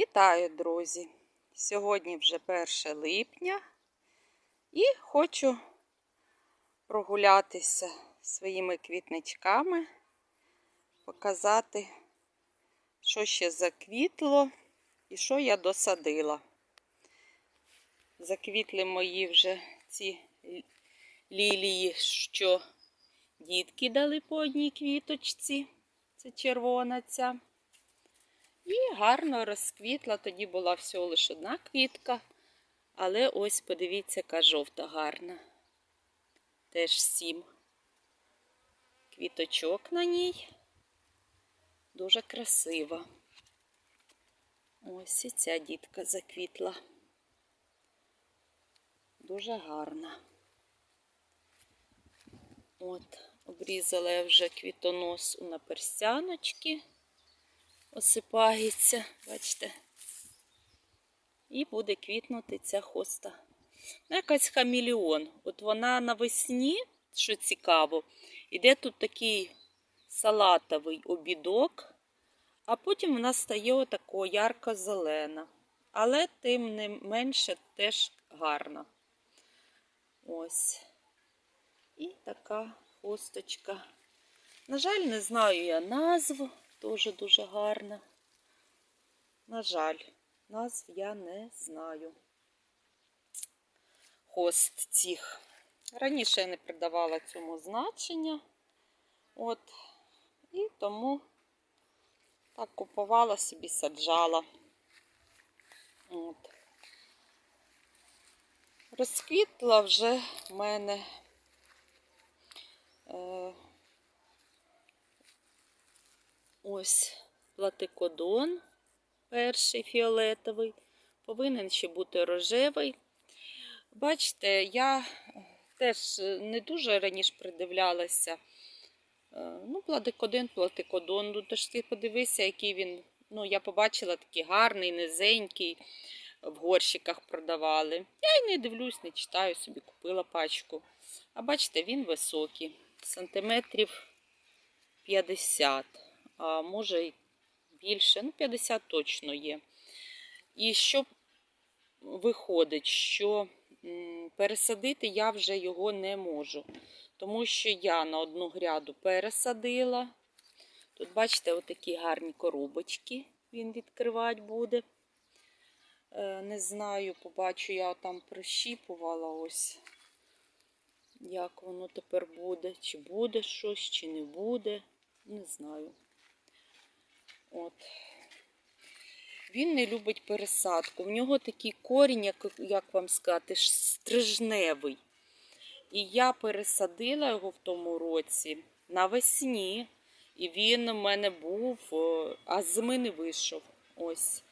Вітаю, друзі! Сьогодні вже 1 липня і хочу прогулятися своїми квітничками, показати, що ще заквітло і що я досадила. Заквітли мої вже ці лілії, що дітки дали по одній квіточці. Це червона ця. І гарно розквітла, тоді була всього лише одна квітка. Але ось подивіться, яка жовта гарна. Теж сім квіточок на ній. Дуже красива. Ось і ця дітка заквітла. Дуже гарна. От, обрізала я вже квітонос у наперстяночки осипається, бачите, і буде квітнути ця хоста. Ну, якась хаміліон. От вона навесні, що цікаво, іде тут такий салатовий обідок, а потім вона стає отако ярко-зелена. Але тим не менше теж гарна. Ось. І така хосточка. На жаль, не знаю я назву. Теж дуже гарна. На жаль, назв я не знаю. Хост цих. Раніше я не придавала цьому значення. От. І тому так купувала собі, саджала. От. Розквітла вже в мене. Е, Ось платикодон, перший фіолетовий, повинен ще бути рожевий. Бачите, я теж не дуже раніше придивлялася. Ну, платикодон, платикодон. Ну, тож ти подивися, який він. Ну, я побачила такий гарний, низенький, в горщиках продавали. Я й не дивлюсь, не читаю, собі купила пачку. А бачите, він високий, сантиметрів 50 а може більше, ну 50 точно є. І що виходить, що пересадити я вже його не можу, тому що я на одну гряду пересадила. Тут, бачите, отакі гарні коробочки він відкривати буде. Е, не знаю, побачу, я там прищіпувала ось, як воно тепер буде, чи буде щось, чи не буде. Не знаю. От. Він не любить пересадку. В нього такий корінь, як, як вам сказати, стрижневий. І я пересадила його в тому році навесні. І він у мене був, а з зими вийшов. Ось.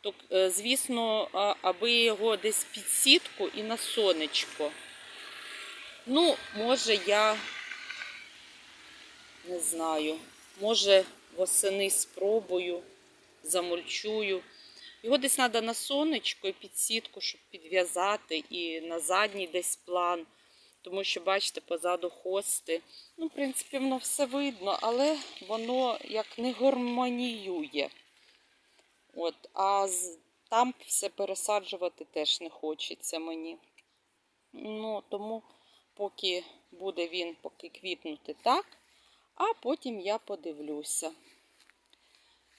То, е, звісно, аби його десь під сітку і на сонечко. Ну, може, я не знаю, може восени спробую, замульчую. Його десь треба на сонечко і під сітку, щоб підв'язати, і на задній десь план. Тому що, бачите, позаду хости. Ну, в принципі, воно все видно, але воно як не гармоніює. От, А там все пересаджувати теж не хочеться мені. Ну, Тому, поки буде він поки квітнути так, а потім я подивлюся.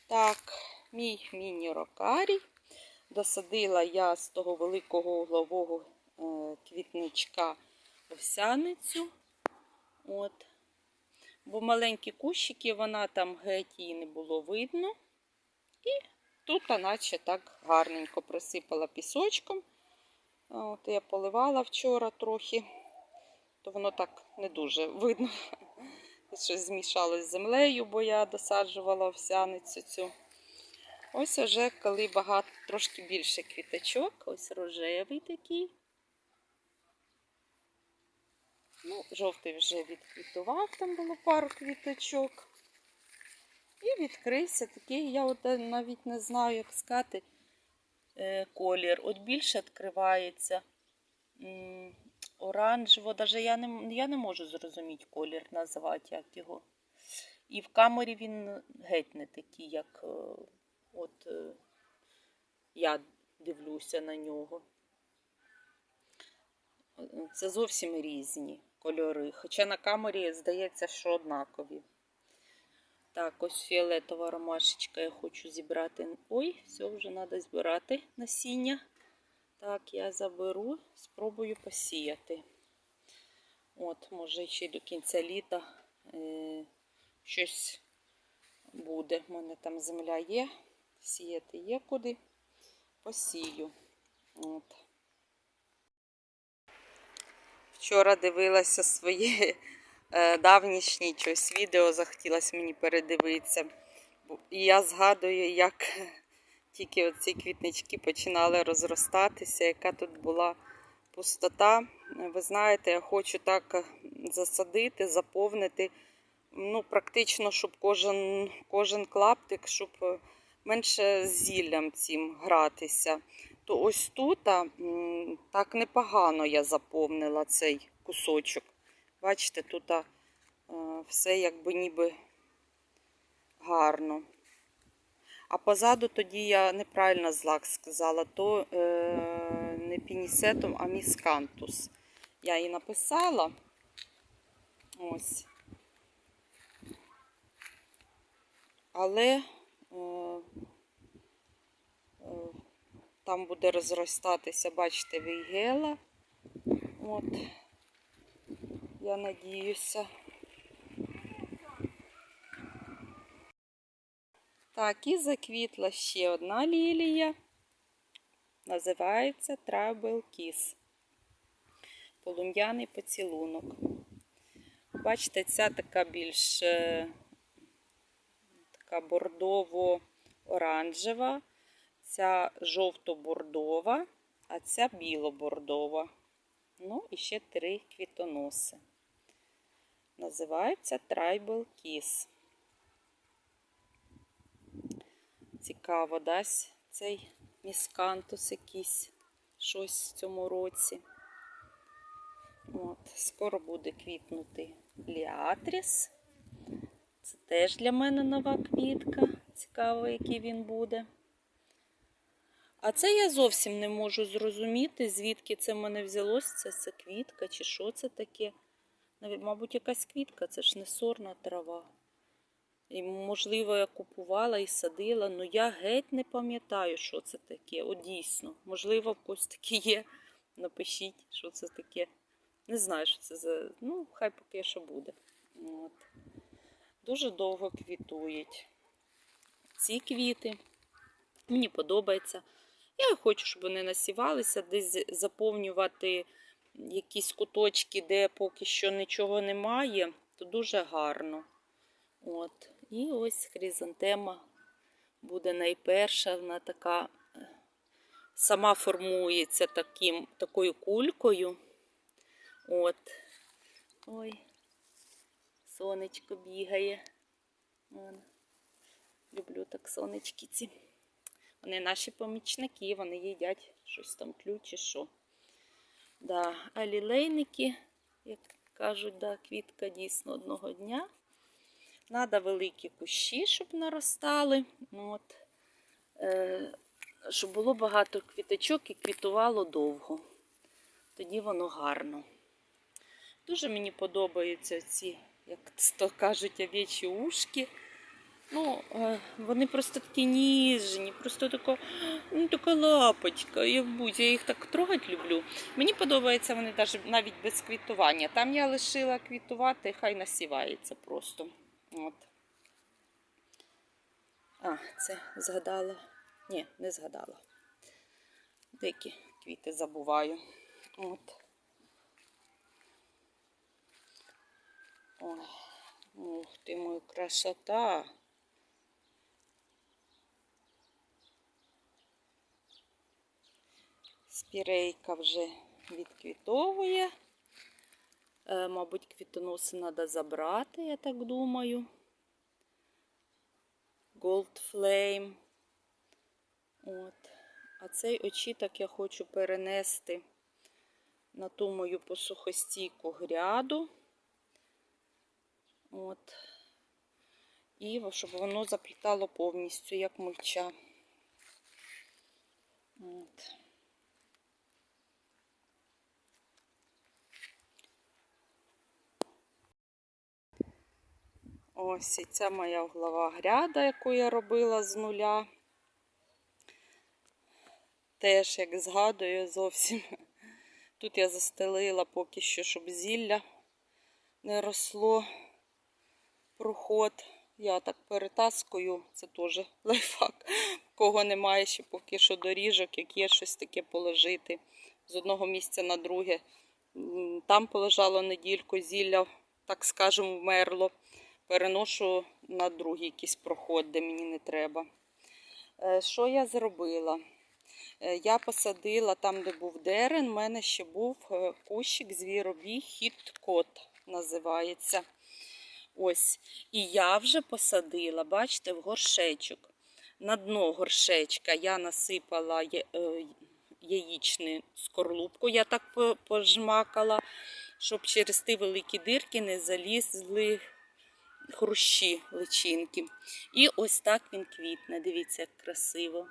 Так, мій міні-рокарій. Досадила я з того великого углового е, квітничка овсяницю. От. Бо маленькі кущики, вона там геть її не було видно. І тут, наче так гарненько присипала пісочком. От Я поливала вчора трохи, то воно так не дуже видно щось змішалось з землею, бо я досаджувала овсяницю цю. Ось вже коли багато, трошки більше квіточок, ось рожевий такий. Ну, жовтий вже відквітував, там було пару квіточок. І відкрився такий, я от навіть не знаю, як сказати, е, колір. От більше відкривається оранжево, даже я не я не можу зрозуміти колір назвати як його. І в камері він геть не такий, як е, от, е, я дивлюся на нього. Це зовсім різні кольори. Хоча на камері здається, що однакові. Так, ось фіолетова ромашечка я хочу зібрати. Ой, все, вже треба збирати насіння. Так, я заберу, спробую посіяти. От, може, ще й до кінця літа е, щось буде. У мене там земля є, сіяти є куди. Посію. От. Вчора дивилася своє е, давнішнє щось відео, захотілося мені передивитися. І я згадую, як тільки оці квітнички починали розростатися, яка тут була пустота. Ви знаєте, я хочу так засадити, заповнити. Ну, практично, щоб кожен, кожен клаптик, щоб менше зіллям цим гратися. То ось тут так непогано я заповнила цей кусочок. Бачите, тут е, все якби ніби гарно. А позаду тоді я неправильно злак сказала, то е, не пінісетом, а міскантус. Я її написала. Ось. Але е, е, там буде розростатися, бачите, вейгела. От, я надіюся. Так, і заквітла ще одна лілія. Називається Tribal Kiss. Полум'яний поцілунок. Бачите, ця така більш е, така бордово-оранжева, ця жовто-бордова, а ця біло-бордова. Ну, і ще три квітоноси. Називаються Tribal Kiss. Цікаво, дасть цей міскантус якийсь щось в цьому році. От, скоро буде квітнути ліатріс. Це теж для мене нова квітка. Цікаво, який він буде. А це я зовсім не можу зрозуміти, звідки це в мене взялося. Це, це квітка чи що це таке. Мабуть, якась квітка, це ж не сорна трава. І, можливо, я купувала і садила, але я геть не пам'ятаю, що це таке. О, дійсно. Можливо, в когось таке є. Напишіть, що це таке. Не знаю, що це за. Ну, хай поки що буде. От. Дуже довго квітують. Ці квіти. Мені подобається. Я хочу, щоб вони насівалися, десь заповнювати якісь куточки, де поки що нічого немає, то дуже гарно. От. І ось хризантема буде найперша, вона така е, сама формується таким, такою кулькою. От. Ой, сонечко бігає. Вон. Люблю так сонечки ці. Вони наші помічники, вони їдять щось там тлю чи що. Да. А лілейники, як кажуть, да, квітка дійсно одного дня. Надо великі кущі, щоб наростали. Ну, От. Е, щоб було багато квіточок і квітувало довго. Тоді воно гарно. Дуже мені подобаються ці, як то кажуть, овечі ушки. Ну, е, вони просто такі ніжні, просто така, ну, така лапочка, будь, я їх так трогати люблю. Мені подобається вони навіть без квітування. Там я лишила квітувати, хай насівається просто. От. А, це згадала. Ні, не згадала. Деякі квіти забуваю. От. Ой, ух ти моя красота. Спірейка вже відквітовує. Е, мабуть, квітоноси треба забрати, я так думаю. Gold Flame. От. А цей очіток я хочу перенести на ту мою посухостійку гряду. От. І щоб воно заплітало повністю, як мульча. От. Ось і це моя углова гряда, яку я робила з нуля. Теж, як згадую, зовсім. Тут я застелила поки що, щоб зілля не росло проход. Я так перетаскую, це теж лайфхак. Кого немає ще поки що доріжок, як є щось таке положити з одного місця на друге. Там полежало недільку, зілля, так скажемо, вмерло. Переношу на другий якийсь проход, де мені не треба. Е, Що я зробила? Е, Я посадила там, де був дерен, в мене ще був е, кущик звіробій хіт-кот називається. Ось. І я вже посадила, бачите, в горшечок. На дно горшечка я насипала яєчну скорлупку, я так по- пожмакала, щоб через ті великі дирки не залізли хрущі личинки. І ось так він квітне. Дивіться, як красиво.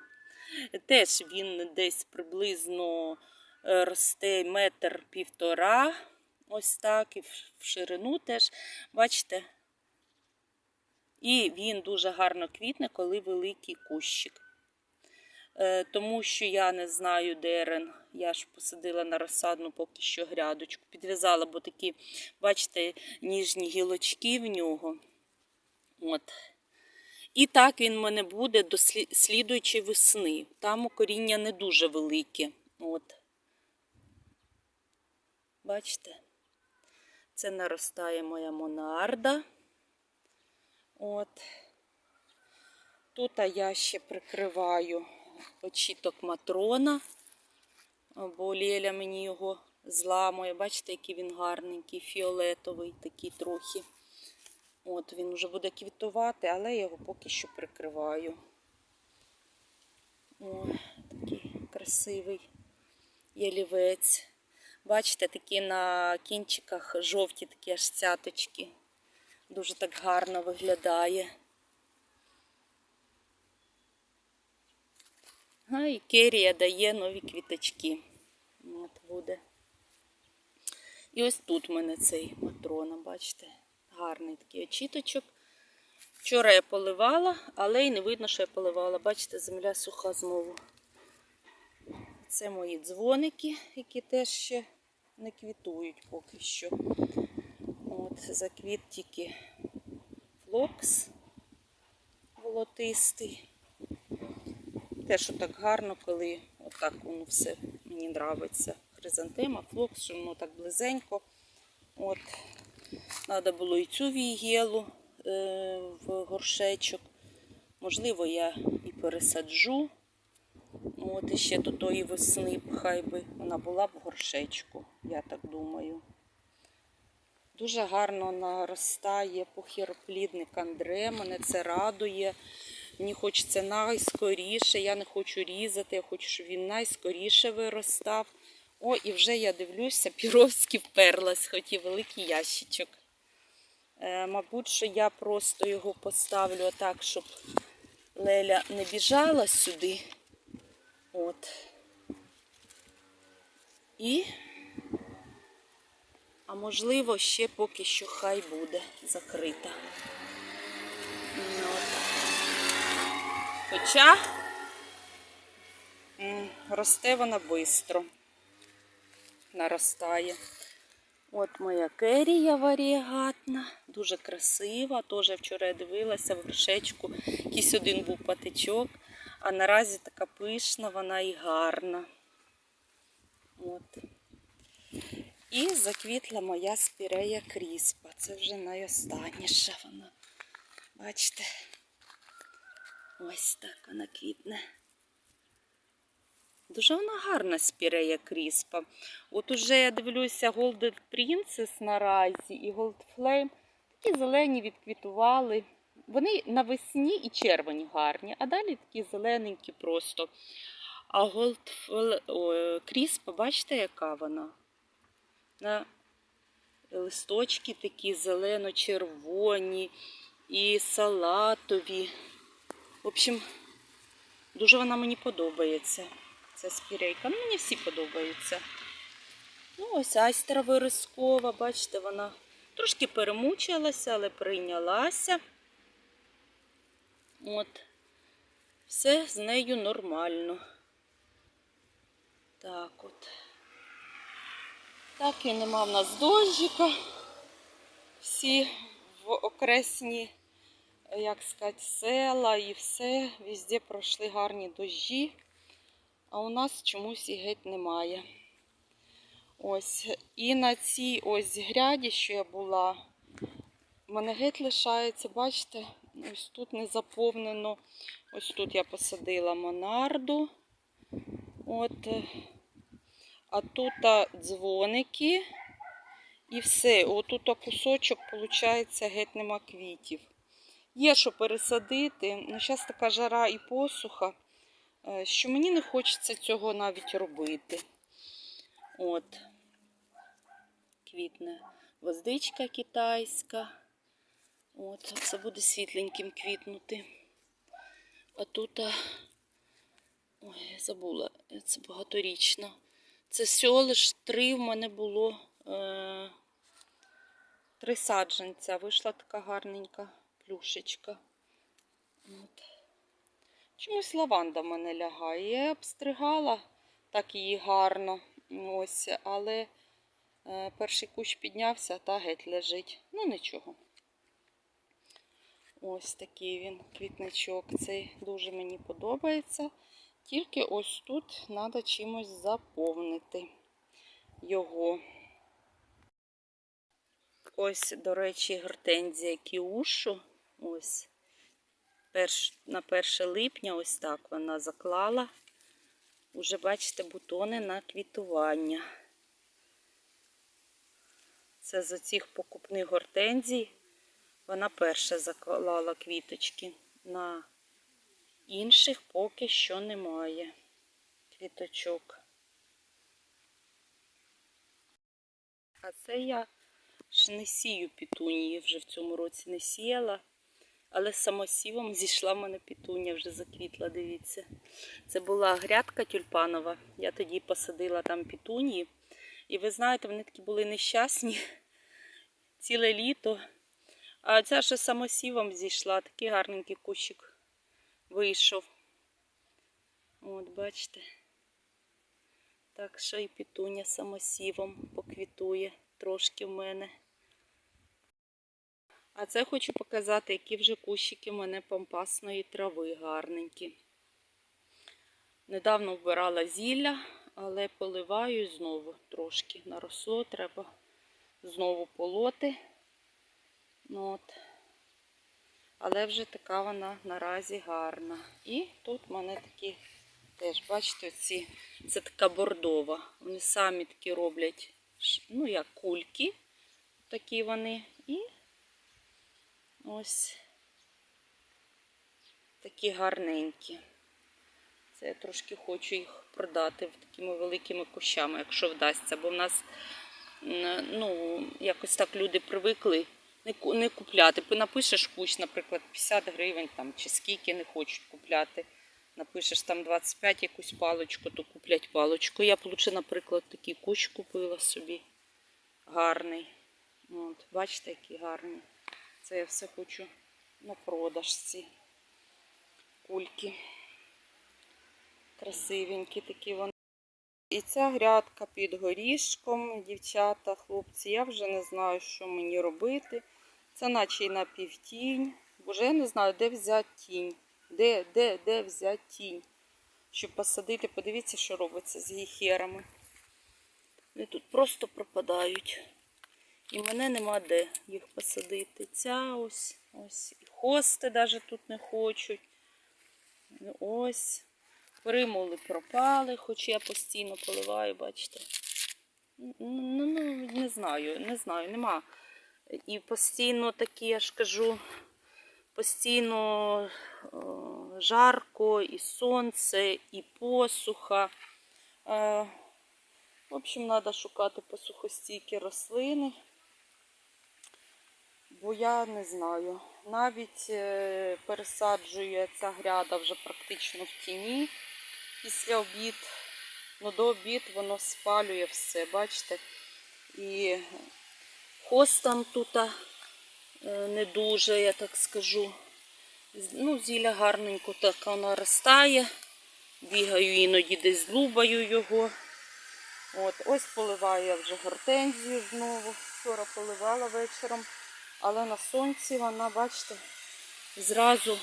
Теж він десь приблизно е, росте метр півтора. Ось так, і в в ширину теж, бачите. І він дуже гарно квітне, коли великий кущик. Е, Тому що я не знаю дерен. Я ж посадила на розсадну поки що грядочку. Підв'язала, бо такі, бачите, ніжні гілочки в нього. От. І так він в мене буде до слідуючої весни. Там коріння не дуже велике. От. Бачите? Це наростає моя монарда. От. Тут я ще прикриваю очіток матрона, бо Лєля мені його зламує. Бачите, який він гарненький, фіолетовий, такий трохи. От він вже буде квітувати, але я його поки що прикриваю. О, такий красивий ялівець. Бачите, такі на кінчиках жовті такі аж цяточки. Дуже так гарно виглядає. А і керія дає нові квіточки. От буде. І ось тут в мене цей матрона, бачите, гарний такий очіточок. Вчора я поливала, але й не видно, що я поливала. Бачите, земля суха знову. Це мої дзвоники, які теж ще не квітують поки що. От, заквіт тільки флокс волотистий. Те, що так гарно, коли отак воно все мені подобається. Хризантема, флокс, що воно так близенько. От. Треба було і цю вігелу е, в горшечок. Можливо, я і пересаджу. От і ще до тої весни, хай би вона була б в горшечку, я так думаю. Дуже гарно наростає похіроплідник Андре, мене це радує. Мені хочеться найскоріше, я не хочу різати, я хочу, щоб він найскоріше виростав. О, і вже я дивлюся, Піровський вперлась, хоч і великий ящичок. Е, мабуть, що я просто його поставлю так, щоб Леля не біжала сюди. От. І, а можливо, ще поки що хай буде закрита. От. Хоча росте вона швидко. Наростає. От моя керія варієгатна, дуже красива. Теж вчора я дивилася в горшечку, якийсь один був патичок, а наразі така пишна, вона і гарна. От. І заквітла моя спірея кріспа. Це вже найостанніша вона. Бачите? Ось так вона квітне. Дуже вона гарна спірея кріспа. От уже я дивлюся Golden Princess наразі і Gold Flame. Такі зелені відквітували. Вони навесні і червоні гарні, а далі такі зелененькі просто. А Gold кріспа, бачите, яка вона? На листочки такі зелено-червоні і салатові. В общем, дуже вона мені подобається. Це спірейка. Ну, мені всі подобаються. Ну, ось айстера вирискова, бачите, вона трошки перемучилася, але прийнялася. От. Все з нею нормально. Так от. Так і нема в нас дощика. Всі в окресні, як сказати, села і все. Везде пройшли гарні дощі, а у нас чомусь і геть немає. Ось. І на цій ось гряді, що я була, в мене геть лишається, бачите, ось тут не заповнено. Ось тут я посадила монарду. От. А тут дзвоники. І все. Отут кусочок, виходить, геть нема квітів. Є що пересадити. Ну, зараз така жара і посуха, е, що мені не хочеться цього навіть робити. От. Квітне гвоздичка китайська. От, це буде світленьким квітнути. А тут, ой, я забула, це багаторічна. Це всього лиш три в мене було е... три саджанця. Вийшла така гарненька плюшечка. От. Чомусь лаванда в мене лягає. Я обстригала так її гарно. Ось, але е, перший кущ піднявся, та геть лежить. Ну нічого. Ось такий він квітничок. Цей дуже мені подобається. Тільки ось тут треба чимось заповнити його. Ось, до речі, гортензія кіушу. Ось. Перш, на 1 липня ось так вона заклала. Уже бачите бутони на квітування. Це з оцих покупних гортензій. Вона перша заклала квіточки. На інших поки що немає квіточок. А це я ж не сію пітунії, вже в цьому році не сіяла. Але самосівом зійшла в мене пітуня, вже заквітла, дивіться. Це була грядка тюльпанова. Я тоді посадила там пітунії. І ви знаєте, вони такі були нещасні ціле літо. А ця ще самосівом зійшла, такий гарненький кущик вийшов. От, бачите. Так що і пітуня самосівом поквітує трошки в мене. А це хочу показати, які вже кущики в мене пампасної трави гарненькі. Недавно вбирала зілля, але поливаю знову трошки наросло, треба знову полоти. Ну, от. Але вже така вона наразі гарна. І тут в мене такі теж, бачите, ці, це така бордова. Вони самі такі роблять, ну, як кульки, такі вони. І ось такі гарненькі. Це я трошки хочу їх продати такими великими кущами, якщо вдасться. Бо в нас ну, якось так люди привикли не, купляти. Напишеш кущ, наприклад, 50 гривень там, чи скільки не хочуть купляти. Напишеш там 25 якусь паличку, то куплять паличку. Я б лучше, наприклад, такий кущ купила собі. Гарний. От, бачите, який гарний. Це я все хочу на продаж ці кульки. Красивенькі такі вони. І ця грядка під горішком, дівчата, хлопці, я вже не знаю, що мені робити. Це наче й на півтінь. Бо вже я не знаю, де взяти тінь. Де, де, де взяти тінь. Щоб посадити, подивіться, що робиться з гіхерами. Вони тут просто пропадають. І мене нема де їх посадити. Ця ось, ось. І хости навіть тут не хочуть. Ну, Ось. Примули пропали, хоч я постійно поливаю, бачите. Ну, ну, не знаю, не знаю, нема. І постійно такі, я ж кажу, постійно о, жарко, і сонце, і посуха. Е, в общем, треба шукати посухостійкі рослини. Бо я не знаю. Навіть е, пересаджую ця гряда вже практично в тіні після обід. Ну, до обід воно спалює все, бачите? І хостам тут е, не дуже, я так скажу. Ну, зілля гарненько так воно ростає. Бігаю іноді десь злубаю його. От, ось поливаю я вже гортензію знову. Вчора поливала вечором. Але на сонці вона, бачите, зразу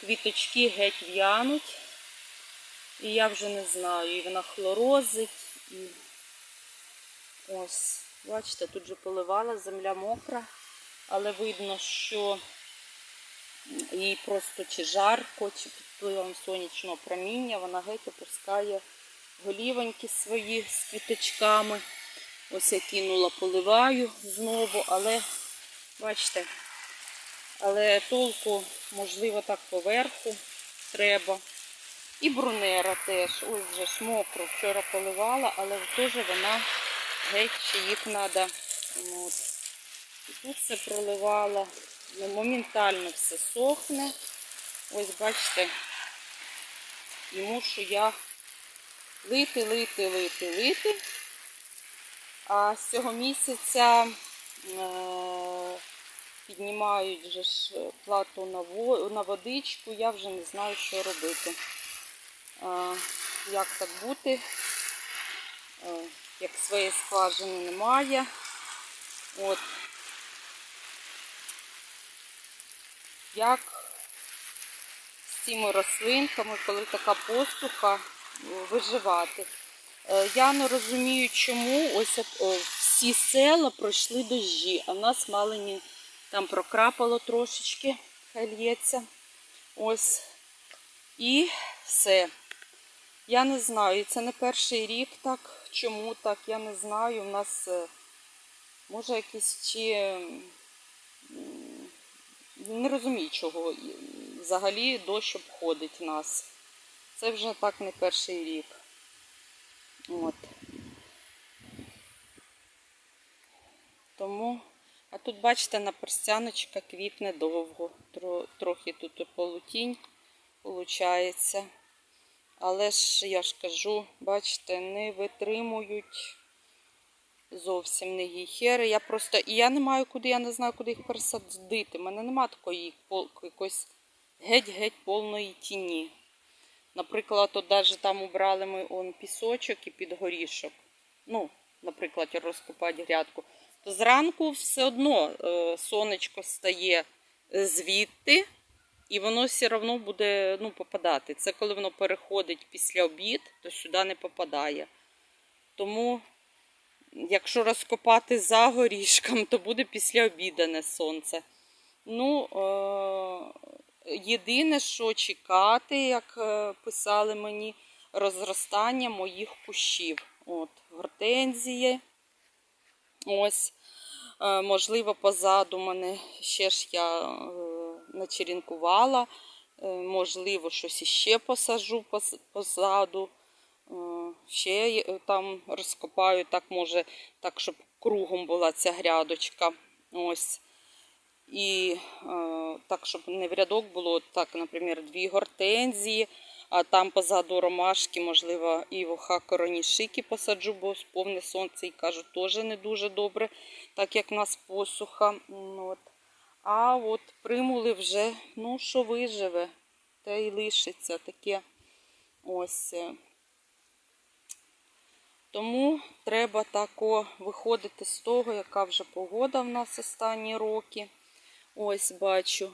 квіточки геть в'януть. І я вже не знаю, і вона хлорозить, і ось, бачите, тут же поливала, земля мокра, але видно, що їй просто чи жарко, чи під впливом сонячного проміння, вона геть опускає голівоньки свої з квіточками. Ось я кинула, поливаю знову, але бачите, але толку, можливо, так поверху треба. І брунера теж. Ось вже ж мокро. Вчора поливала, але теж вона геть ще їх треба. І тут все проливала. Ну, моментально все сохне. Ось бачите, і мушу я лити, лити, лити, лити. А з цього місяця е, піднімають вже ж плату на, водичку. Я вже не знаю, що робити. Як так бути, е, як своєї скважини немає. От. Як з цими рослинками, коли така посуха, е, виживати. Е, Я не розумію, чому ось всі села пройшли дощі, а в нас малині там прокрапало трошечки, хай лється. Ось. І все. Я не знаю, це не перший рік так. Чому так, я не знаю. У нас е, може якісь чи не розумію, чого взагалі дощ обходить нас. Це вже так не перший рік. От. Тому, а тут, бачите, наперстяночка квітне довго. Трохи тут полутінь виходить. Але ж я ж кажу, бачите, не витримують зовсім не гіхери. Я просто і я не маю куди, я не знаю, куди їх пересадити. У мене немає такої якоїсь геть-геть повної тіні. Наприклад, от навіть там убрали ми он пісочок і під горішок. Ну, наприклад, розкопати грядку. То зранку все одно е, сонечко стає звідти, і воно все одно буде ну, попадати. Це коли воно переходить після обід, то сюди не попадає. Тому, якщо розкопати за горішком, то буде після обідане сонце. Ну, е, єдине, що чекати, як е, писали мені, розростання моїх кущів. От, гортензії. Ось, е, можливо, позаду мене ще ж я е, начерінкувала. Можливо, щось іще посаджу поз- позаду. Ще там розкопаю, так може, так, щоб кругом була ця грядочка. Ось. І е, так, щоб не в рядок було, так, наприклад, дві гортензії, а там позаду ромашки, можливо, і вуха коронішики посаджу, бо повне сонце і кажуть, теж не дуже добре, так як в нас посуха. От. А от примули вже, ну, що виживе, те й лишиться таке ось. е. Тому треба тако виходити з того, яка вже погода в нас останні роки. Ось бачу,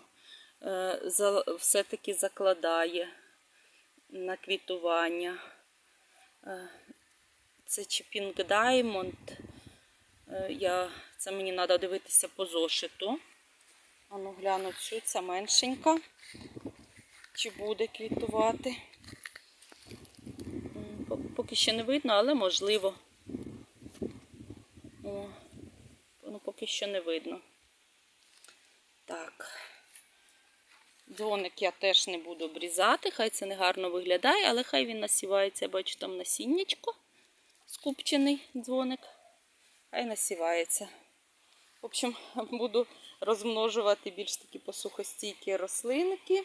е, все-таки закладає на квітування. Е, Це Pink Diamond. Е, Я, це мені треба дивитися по зошиту. Ану, гляну цю, ця меншенька. Чи буде квітувати. Поки ще не видно, але можливо. О, ну, поки що не видно. Так. Дзвоник я теж не буду обрізати, хай це не гарно виглядає, але хай він насівається, бачу там насіннячко, скупчений дзвоник. Хай насівається. В общем, буду розмножувати більш такі посухостійкі рослинки.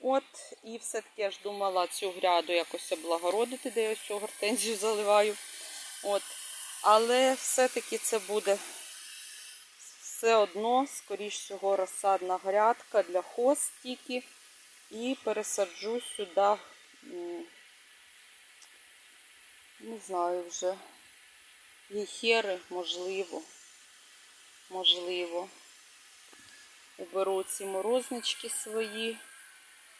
От, і все-таки я ж думала цю гряду якось облагородити, де я ось цю гортензію заливаю. От. Але все-таки це буде все одно, скоріш всього, розсадна грядка для хост тільки. І пересаджу сюди, не знаю вже, гейхери, можливо. Можливо. Уберу ці морознички свої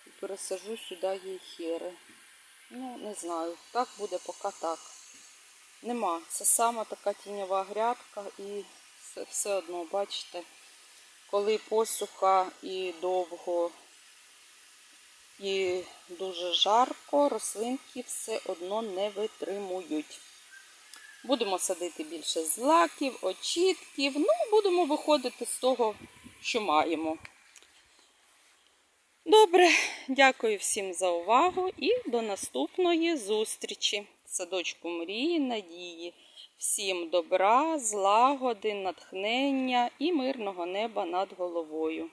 і пересажу сюди гейхери. Ну, не знаю, так буде поки так. Нема. Це сама така тіньова грядка і все, все одно, бачите, коли посуха і довго і дуже жарко, рослинки все одно не витримують. Будемо садити більше злаків, очітків. Ну, будемо виходити з того, що маємо. Добре, дякую всім за увагу і до наступної зустрічі. Садочку мрії, надії. Всім добра, злагоди, натхнення і мирного неба над головою.